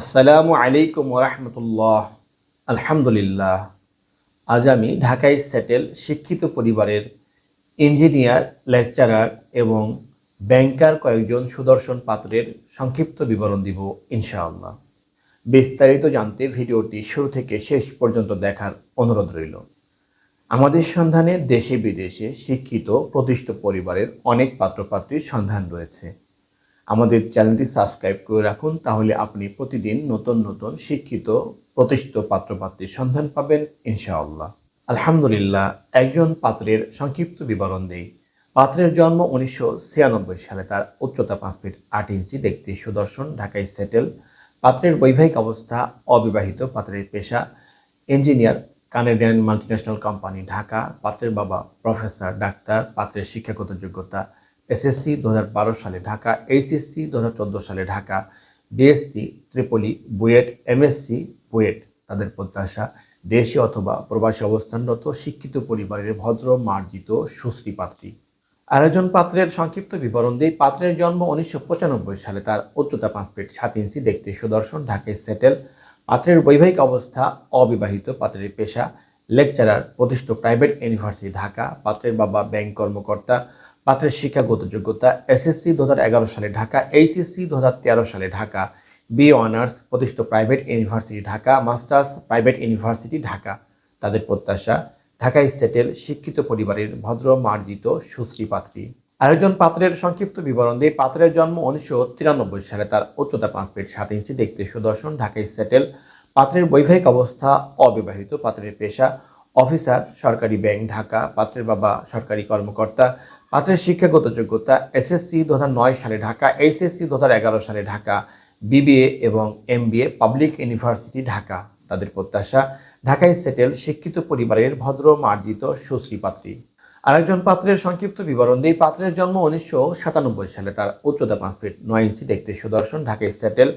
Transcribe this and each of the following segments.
আসসালামু আলাইকুম ওরহমতুল্লাহ আলহামদুলিল্লাহ। আজ আমি ঢাকায় সেটেল শিক্ষিত পরিবারের ইঞ্জিনিয়ার লেকচারার এবং ব্যাংকার কয়েকজন সুদর্শন পাত্রের সংক্ষিপ্ত বিবরণ দিব ইনশাআল্লাহ। বিস্তারিত জানতে ভিডিওটি শুরু থেকে শেষ পর্যন্ত দেখার অনুরোধ রইল। আমাদের সন্ধানে দেশে বিদেশে শিক্ষিত প্রতিষ্ঠিত পরিবারের অনেক পাত্রপাত্রীর সন্ধান রয়েছে। আমাদের চ্যানেলটি সাবস্ক্রাইব করে রাখুন, তাহলে আপনি প্রতিদিন নতুন নতুন শিক্ষিত, প্রতিষ্ঠিত পাত্রপাত্রীর সন্ধান পাবেন, ইনশাআল্লাহ। আলহামদুলিল্লাহ, একজন পাত্রের সংক্ষিপ্ত বিবরণ দেই। পাত্রের জন্ম উনিশশো ছিয়ানব্বই সালে, তার উচ্চতা পাঁচ ফিট আট ইঞ্চি, দেখতে সুদর্শন, ঢাকায় সেটেল। পাত্রের বৈবাহিক অবস্থা, অবিবাহিত, পাত্রের পেশা, engineer, Canadian multinational company, Dhaka. পাত্রের বাবা প্রফেসর, ডাক্তার, পাত্রের শিক্ষাগত যোগ্যতা এসএসসি দু হাজার বারো সালে ঢাকা এইচএসসি দু হাজার চোদ্দ সালে Dhaka BSc triple E, BUET MSc BUET, তাদের প্রত্যাশা দেশে অথবা প্রবাসী অবস্থানরত শিক্ষিত পরিবারের ভদ্র, মার্জিত, সুশ্রী পাত্রী। আরেকজন পাত্রের সংক্ষিপ্ত বিবরণ দিই। পাত্রের জন্ম উনিশশো পঁচানব্বই সালে তার উচ্চতা পাঁচ ফিট সাত ইঞ্চি, দেখতে সুদর্শন, ঢাকায় সেটেল। পাত্রের বৈবাহিক অবস্থা, অবিবাহিত, পাত্রের পেশা, লেকচারার, প্রতিষ্ঠিত প্রাইভেট ইউনিভার্সিটি, ঢাকা। পাত্রের বাবা ব্যাংক কর্মকর্তা। পাত্রের শিক্ষাগত যোগ্যতা এসএসসি দু হাজার এগারো সালে ঢাকা এইচএসসি দুহাজার তেরো সালে ঢাকা বি অনার্স প্রতিষ্ঠিত private university Dhaka masters private university Dhaka. তাদের প্রত্যাশা ঢাকায় সেটেল শিক্ষিত পরিবারের ভদ্র, মার্জিত, সুশ্রী পাত্রী। আরেকজন পাত্রের সংক্ষিপ্ত বিবরণ দিয়ে পাত্রের জন্ম উনিশশো তিরানব্বই সালে তার উচ্চতা পাঁচ ফিট সাত ইঞ্চি, দেখতে সুদর্শন ঢাকায় সেটেল পাত্রের বৈবাহিক অবস্থা, অবিবাহিত, পাত্রের পেশা অফিসার সরকারি ব্যাংক ঢাকা। পাত্রের বাবা সরকারি কর্মকর্তা। পাত্রের শিক্ষাগত যোগ্যতা এসএসসি দু হাজার নয় সালে ঢাকা, এইচএসসি দু হাজার এগারো সালে ঢাকা, বিবিএ এবং এমবিএ পাবলিক ইউনিভার্সিটি ঢাকা। তাদের প্রত্যাশা, ঢাকায় সেটেল, শিক্ষিত পরিবারের ভদ্র, মার্জিত, সুশ্রী পাত্রী। আরেকজন পাত্রের সংক্ষিপ্ত বিবরণ দিয়ে পাত্রের জন্ম উনিশশো সাতানব্বই সালে। তার উচ্চতা পাঁচ ফিট নয় ইঞ্চি, দেখতে সুদর্শন, ঢাকায় সেটেল।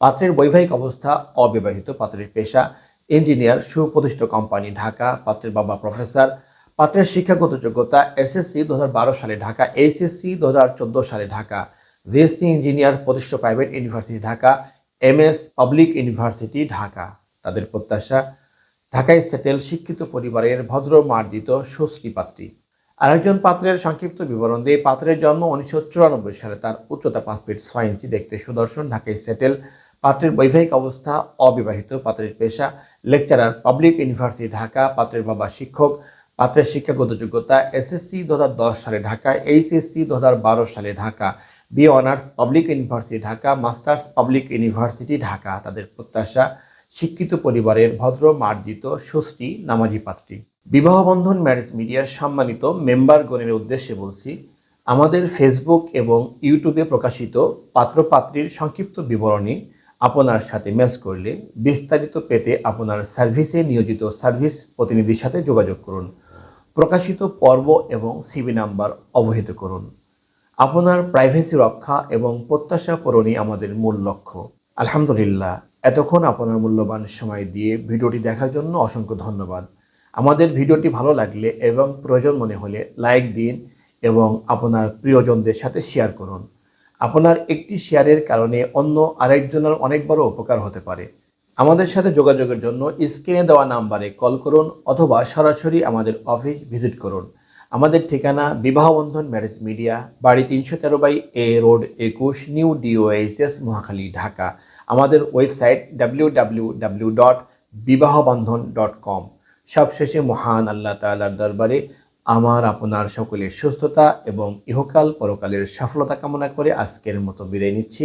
পাত্রের বৈবাহিক অবস্থা, অবিবাহিত পাত্রের পেশা, ইঞ্জিনিয়ার, সুপ্রতিষ্ঠিত কোম্পানি, ঢাকা। পাত্রের বাবা প্রফেসর পাত্রের শিক্ষাগত যোগ্যতা এসএসসি দু হাজার বারো সালে ঢাকা এইচএসসি দু সালে ঢাকা ভিএসসি ইঞ্জিনিয়ার প্রতিষ্ঠিত private university Dhaka MS public university Dhaka. তাদের প্রত্যাশা, ঢাকায় সেটেল শিক্ষিত পরিবারের ভদ্র মার্জিত সুশ্রী পাত্রী। আরেকজন পাত্রের সংক্ষিপ্ত বিবরণ দিয়ে পাত্রের জন্ম উনিশশো চুরানব্বই সালে তার উচ্চতা পাঁচ ফিট ছয় ইঞ্চি, দেখতে সুদর্শন, ঢাকায় সেটেল পাত্রের বৈবাহিক অবস্থা, অবিবাহিত, পাত্রের পেশা লেকচারার পাবলিক ইউনিভার্সিটি ঢাকা, পাত্রের বাবা শিক্ষক পাত্রের শিক্ষাগত যোগ্যতা এসএসসি দু হাজার দশ সালে ঢাকা এইচএসসি দু হাজার বারো সালে Dhaka B honours public university Dhaka masters public university Dhaka, তাদের প্রত্যাশা, শিক্ষিত পরিবারের ভদ্র, মার্জিত সুশ্রী নামাজি পাত্রী। বিবাহ বন্ধন ম্যারেজ মিডিয়ার সম্মানিত মেম্বারগণের উদ্দেশ্যে বলছি, আমাদের ফেসবুক এবং ইউটিউবে প্রকাশিত পাত্রপাত্রীর সংক্ষিপ্ত বিবরণী আপনার সাথে ম্যাচ করলে বিস্তারিত পেতে আপনার সার্ভিসে নিয়োজিত সার্ভিস প্রতিনিধির সাথে যোগাযোগ করুন। প্রকাশিত পর্ব এবং সিবি নাম্বার অবহিত করুন। আপনার প্রাইভেসি রক্ষা এবং প্রত্যাশা পূরণই আমাদের মূল লক্ষ্য। আলহামদুলিল্লাহ, এতক্ষণ আপনার মূল্যবান সময় দিয়ে ভিডিওটি দেখার জন্য অসংখ্য ধন্যবাদ। আমাদের ভিডিওটি ভালো লাগলে এবং প্রয়োজন মনে হলে লাইক দিন এবং আপনার প্রিয়জনদের সাথে শেয়ার করুন। আপনার একটি শেয়ারের কারণে অন্য আরেকজনের অনেক বড় উপকার হতে পারে। আমাদের সাথে যোগাযোগের জন্য স্ক্রিনে দেওয়া নাম্বারে কল করুন অথবা সরাসরি আমাদের অফিস ভিজিট করুন। আমাদের ঠিকানা বিবাহবন্ধন ম্যারেজ মিডিয়া, বাড়ি তিনশো তেরো বাই এ রোড একুশ, নিউ ডিওএইচএস, মহাখালী, ঢাকা। আমাদের website W W W dot Bibahabandhan dot com. সবশেষে মহান আল্লাহ তালার দরবারে আমার, আপনার সকলের সুস্থতা এবং ইহকাল পরকালের সফলতা কামনা করে আজকের মতো বিদায় নিচ্ছি।